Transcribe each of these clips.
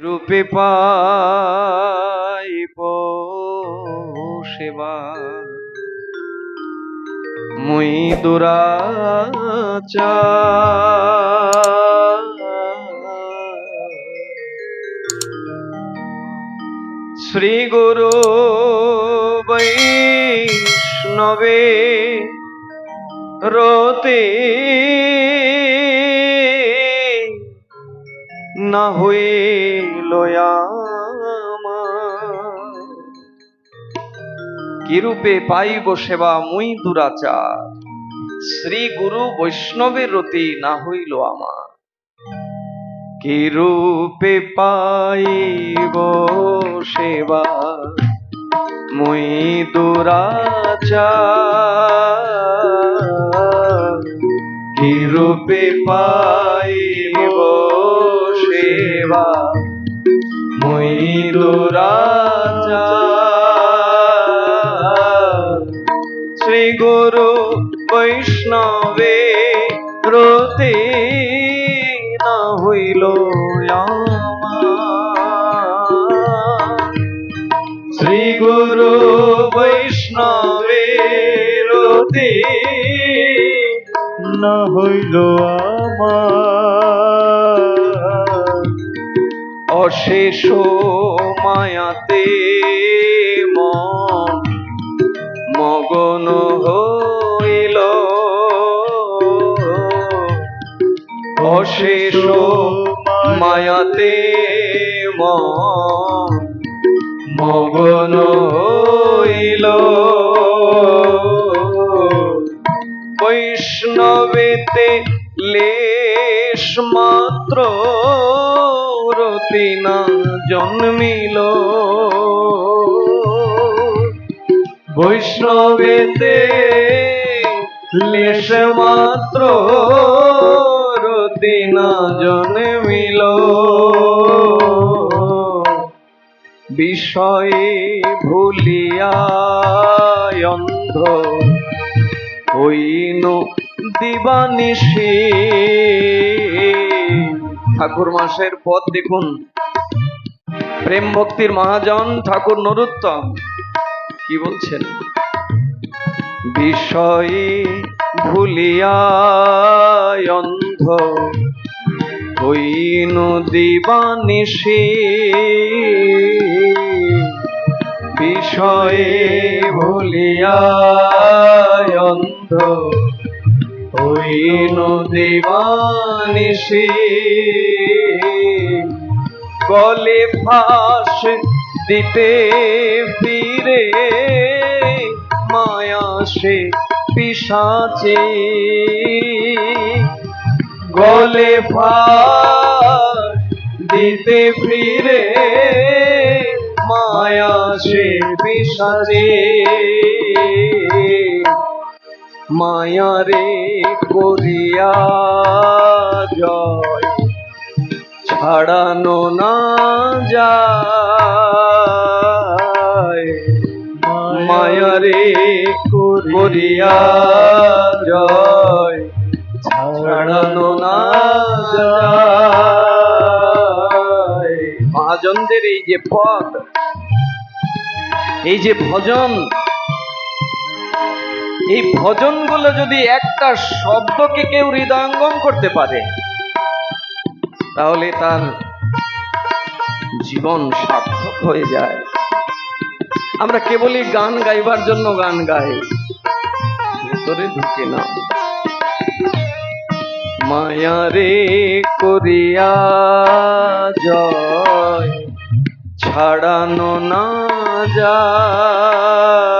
রূপে পাইব সেবা। মুই দুরাচা শ্রী গুরু বৈষ্ণবে রতে না হইল কিরূপে পাইব সেবা মুই দুরাচার? শ্রী গুরু বৈষ্ণবের রতি না হইল আমার। কিরূপে পাইব সেবা মুই দুরাচার? কিরূপে পাইব সেবা মুই দুরাচার শ্রী গুরু বৈষ্ণবে রতে না হইল শ্রী গুরু বৈষ্ণবে রতে না হইল আমার। অশেষ মায়াতে মন মগন হইল। অশেষ মায়াতে মন মগন হইল। বৈষ্ণবেতে লেশ মাত্র রতি না জন্মিল। বৈষ্ণবেতে লেশ মাত্র না জন্মিল। বিষয়ে ভুলিয়া অন্ধ হইন দিবানিশি ঠাকুর মাসের পথ দেখুন। প্রেম ভক্তির মহাজন ঠাকুর নরুত্তম। কি বলছেন? বিষয়ে ভুলিয়া অন্ধ। দিবানিশি। বিষয়ে ভুলিয়া অন্ধ। হইন দিবানিশি। গলে ফাঁস দিতে ফিরে মায়া সে পিসাচে। গলে ফাঁস দিতে ফিরে মায়া সে পিসাচে। মায়ারে করিয়া জয়। ছাড়ানো না যায়। মায়ারে করিয়া জয়। ছাড়ানো না যায়। মহাজনদের এই যে পদ এই যে ভজন এই ভজনগুলো যদি একটা শব্দকে কেউ হৃদয়ঙ্গম করতে পারে, তাহলে তার জীবন সার্থক হয়ে যায়। আমরা কেবলই গান গাইবার জন্য গান গাই, ভেতরে ঢুকে না। মায়া রে করিয়া জয়, ছাড়ানো না যায়।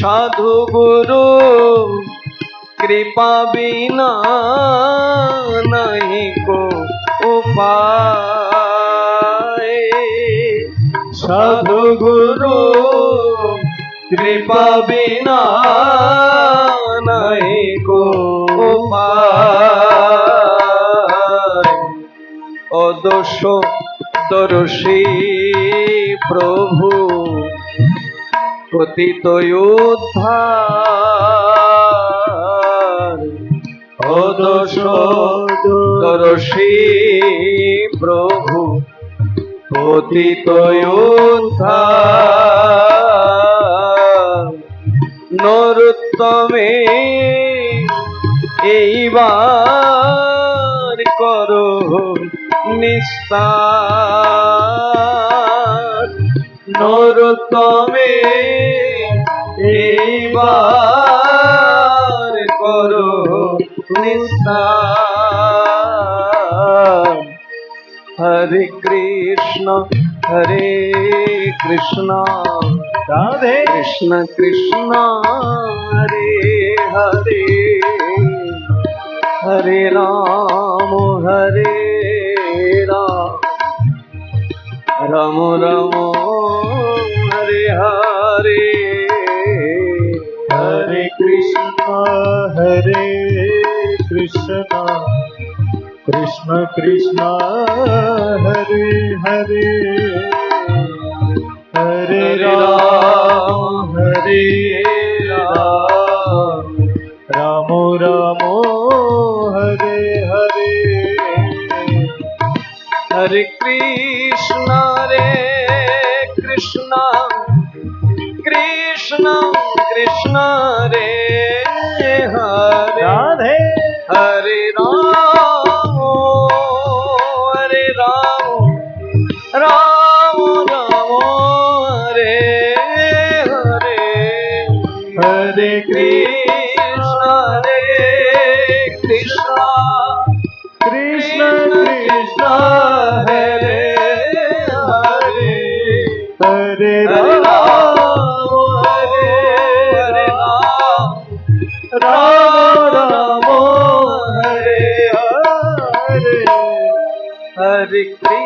সাধু গুরু, কৃপা বিনা নাই কো উপায়। সাধু গুরু, কৃপা বিনা নাই কো উপায়। অদোষ দর্শী প্রভু পতিত উদ্ধার। প্রভু পতিত নরুত্তমে এইবার করো নিস্তার নরুত্তমে এইবার করো নিস্তার হরে কৃষ্ণ হরে কৃষ্ণ রাধে কৃষ্ণ কৃষ্ণ হরে হরে। হরে রাম হরে রাম। রাম রাম হরে হরে হরে কৃষ্ণ হরে কৃষ্ণ কৃষ্ণ কৃষ্ণ হরে হরে হরে রাম হরে রাম রাম রাম হরে হরে হরে কৃষ্ণ রে হরে কৃষ্ণ রে কৃষ্ণ কৃষ্ণ কৃষ্ণ হরে হরে। হরে হরে রাম রাম হরে হরে রাম রাম রাম, হরে হরে। হরে Krishna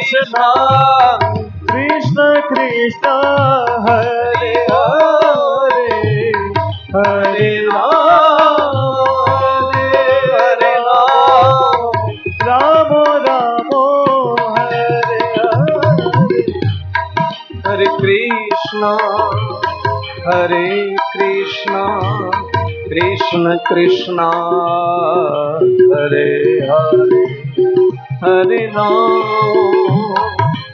Krishna, Krishna Krishna, Hare Hare, Hare Ram, Hare Hare, Ram Ram, Hare Hare, Hare Krishna, Hare Krishna, Krishna Krishna, Hare Hare, Hare Rama.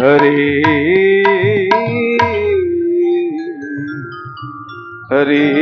Hari Hari